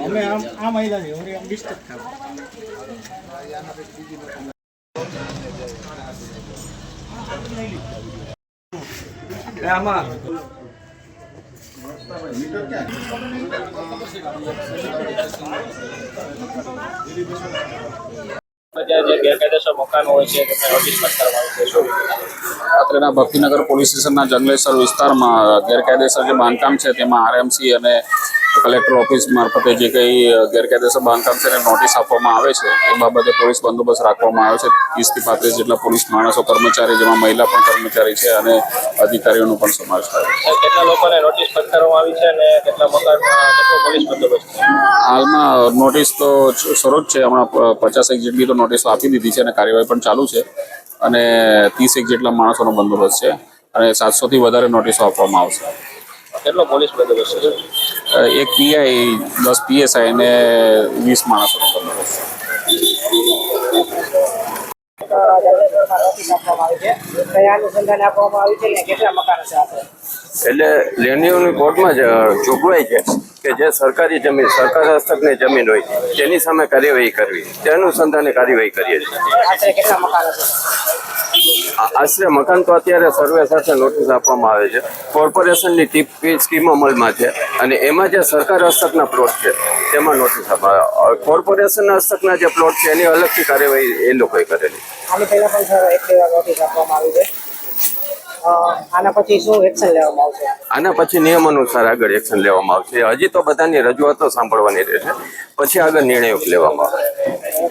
અમે આમ. આમ આયલા છે ઓરે આમ ડિસ્ટર્બ થાવ બધા અત્રેના ભક્તિનગર પોલીસ સ્ટેશનના જંગલેશ્વર વિસ્તારમાં ગેરકાયદેસર જે બાંધકામ છે તેમાં આરએમસી અને કલેક્ટર ઓફિસ મારફતે જે કંઈ ગેરકાયદેસર બાંધકામ છે એને નોટિસ આપવામાં આવે છે એ બાબતે પોલીસ બંદોબસ્ત રાખવામાં આવે છે. ત્રીસથી પાંત્રીસ જેટલા પોલીસ માણસો કર્મચારી જેમાં મહિલા પણ કર્મચારી છે અને અધિકારીઓનો પણ સમાવેશ થાય છે. કેટલા લોકોને નોટિસ ફટકારવામાં આવી છે અને કેટલા મકાનમાં પોલીસ બંદોબસ્ત હાલમાં નોટિસ તો સરોજ છે. હમણાં પચાસેક જેટલી તો નોટિસ આપી દીધી છે અને કાર્યવાહી પણ ચાલુ છે. અને ત્રીસેક જેટલા માણસોનો બંદોબસ્ત છે. અને સાતસોથી વધારે નોટિસો આપવામાં આવશે. કેટલો પોલીસ બંદોબસ્ત છે? એક પીઆઈ દસ પીએસઆઈ અને વીસ માણસો બંદોબસ્ત. એટલે રેન્યુની કોર્ટમાં જ જોગવાઈ છે કે જે સરકારી જમીન સરકાર હસ્તકની જમીન હોય તેની સામે કાર્યવાહી કરવી. તે અનુસંધાને કાર્યવાહી કરીએ છીએ. આશરે મકાનો તો અત્યારે સર્વે સાથે નોટિસ આપવામાં આવે છે. કોર્પોરેશનની ટીપ સ્કીમ અમલમાં છે અને એમાં જે સરકાર હસ્તકના પ્લોટ છે તેમાં નોટિસ આપવા કોર્પોરેશન હસ્તકના જે પ્લોટ છે એની અલગથી કાર્યવાહી એ લોકોએ કરેલી. આની આવી પછી શું એક્શન લેવામાં આવશે? આના પછી નિયમ અનુસાર આગળ એક્શન લેવામાં આવશે. હજી તો બધાની રજૂઆતો સાંભળવાની રહેશે. પછી આગળ નિર્ણયો લેવામાં આવશે.